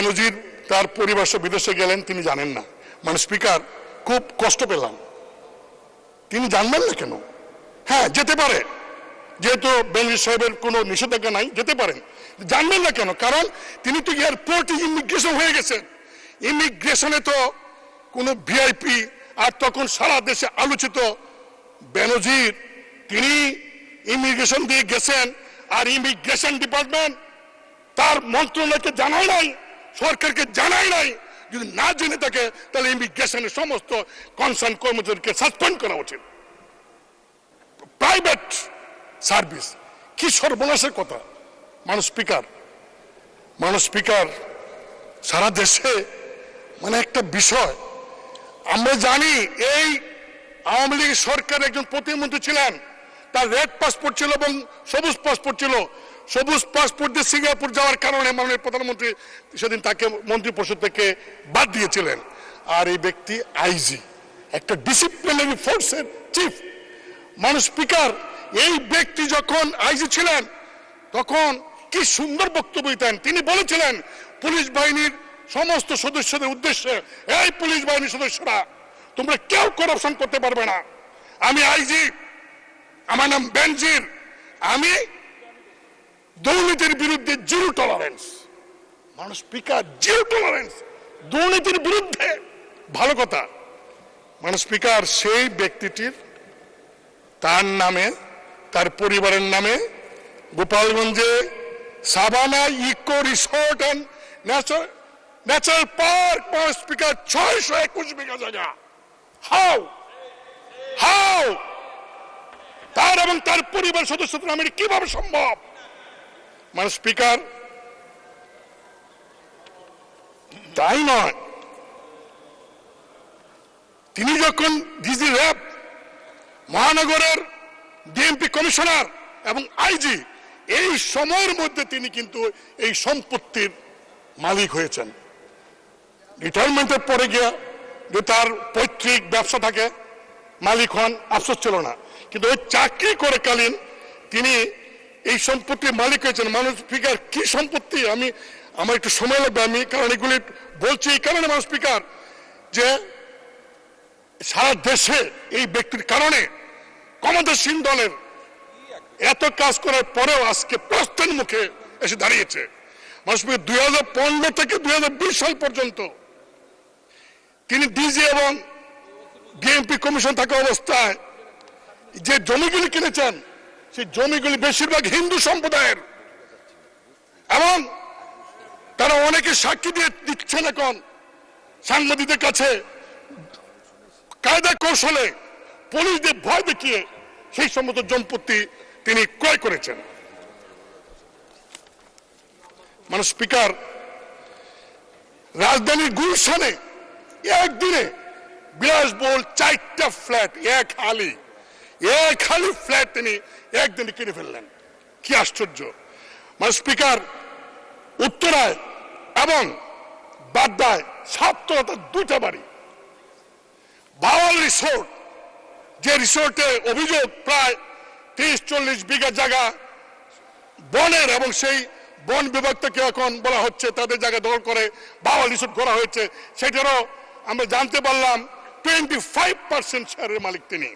বেনজির তার পরিবার বিদেশে গেলেন, তিনি জানেন না। মানে স্পিকার খুব কষ্ট পেলাম। তিনি জানবেন না কেন? হ্যাঁ যেতে পারে। যেহেতু বেনজির সাহেবের কোনো নিষেধাজ্ঞা নাই, যেতে পারেন। জানবেন না কেন? কারণ তিনি তো এয়ারপোর্টে ইমিগ্রেশন হয়ে গেছেন ইমিগ্রেশনে তো কোনো ভিআইপি আর তখন সারা দেশে আলোচিত বেনজির, তিনি ইমিগ্রেশন দিয়ে গেছেন, আর ইমিগ্রেশন ডিপার্টমেন্ট তার মন্ত্রণালয়কে জানায় নাই। সরকারকে জানায় নাই। যদি না জেনে থাকে, তাহলে ইমিগ্রেশনের সমস্ত কনসার্ন কর্মচারীকে সাসপেন্ড করা উচিত। প্রাইভেট সার্ভিস কি সর্বনাশের কথা? মানুষ স্পিকার মানুষ স্পিকার সারা দেশে মানে একটা বিষয়। আমরা জানি এই আওয়ামী লীগ সরকার একজন প্রতিমন্ত্রী ছিলেন। তার রেড পাসপোর্ট ছিল এবং সবুজ পাসপোর্ট ছিল। সবুজ পাসপোর্ট দিয়ে সিঙ্গাপুর যাওয়ার কারণে মাননীয় প্রধানমন্ত্রী সেদিন তাকে মন্ত্রী পরিষদ থেকে বাদ দিয়েছিলেন। আর এই ব্যক্তি আইজি একটা ডিসিপ্লিনারি ফোর্সের চিফ মানুষ স্পিকার, এই ব্যক্তি যখন আইজি ছিলেন, তখন কি সুন্দর বক্তব্য দিতেন। তিনি বলেছিলেন, পুলিশ বাহিনীর সমস্ত সদস্যদের উদ্দেশ্যে, এই পুলিশ বাহিনীর সদস্যরা, তোমরা কেউ করাপশন করতে পারবে না। আমি আইজি আমার নাম বেনজির। আমি দুর্নীতির বিরুদ্ধে জিরো টলারেন্স মানুষ স্পিকার জিরো টলারেন্স দুর্নীতির বিরুদ্ধে ভালো কথা। মানুষ স্পিকার সেই ব্যক্তিটির তার নামে, তার পরিবারের নামে গোপালগঞ্জে Sabana eco resort and natural park speaker ছয়শো একুশ বিঘা জায়গা। হাও! হাও! তার এবং তার পরিবার সদস্যদের নামে কীভাবে সম্ভব? মানে স্পিকার তাই নয় তিনি যখন ডিজি র্যাব মহানগরের ডিএমপি কমিশনার এবং আইজি এই সময়ের মধ্যে তিনি কিন্তু এই সম্পত্তির মালিক হয়েছেন। রিটায়ারমেন্টের পরে গিয়ে তার পৈতৃক ব্যবসা থাকে, মালিক হন আফসোস ছিল না। কিন্তু ওই চাকরি করে কালীন তিনি এই সম্পত্তির মালিক হয়েছেন। মানুষ স্পিকার, কি সম্পত্তি? আমি, আমার একটু সময় লাগবে, আমি কারণ এগুলি বলছি এই কারণে মানুষ স্পিকার, যে সারা দেশে এই ব্যক্তির কারণে ক্ষমতাসীন দলের এত কাজ করার পরেও আজকে প্রস্থান মুখে এসে দাঁড়িয়েছে। মানুষ দুই হাজার পনেরো থেকে দুই হাজার বিশ সাল পর্যন্ত তিনি ডিজি এবং ডিএমপি কমিশন থাকা অবস্থায় যে জমিগুলি কিনেছেন সেই জমিগুলি বেশিরভাগ হিন্দু সম্প্রদায়ের। এবং তারা অনেকে সাক্ষী দিয়ে দিচ্ছেন এখন সাংবাদিকদের কাছে। কায়দা কৌশলে পুলিশদের ভয় দেখিয়ে সেই সমস্ত সম্পত্তি তিনি ক্রয় করেছেন। মানে স্পিকার রাজধানীর গুলশানে একদিনে বিলাসবহুল চারটা ফ্ল্যাট, এক হালি এক হালি ফ্ল্যাট তিনি একদিনে কিনে ফেললেন। কি আশ্চর্য। মানে স্পিকার, উত্তরায় এবং বাড্ডায় সাতটা দুটা বাড়ি। বাওয়াল রিসোর্ট যে রিসোর্টে অভিযোগ প্রায় তিরিশ চল্লিশ বিঘা জায়গা বনের এবং সেই বন বিভাগ এখন বলা হচ্ছে তাদের জায়গা দখল করে বাওয়াল রিসোর্ট করা হয়েছে। সেটারও আমরা জানতে পারলাম টোয়েন্টি ফাইভ পার্সেন্ট শেয়ারের মালিক তিনি।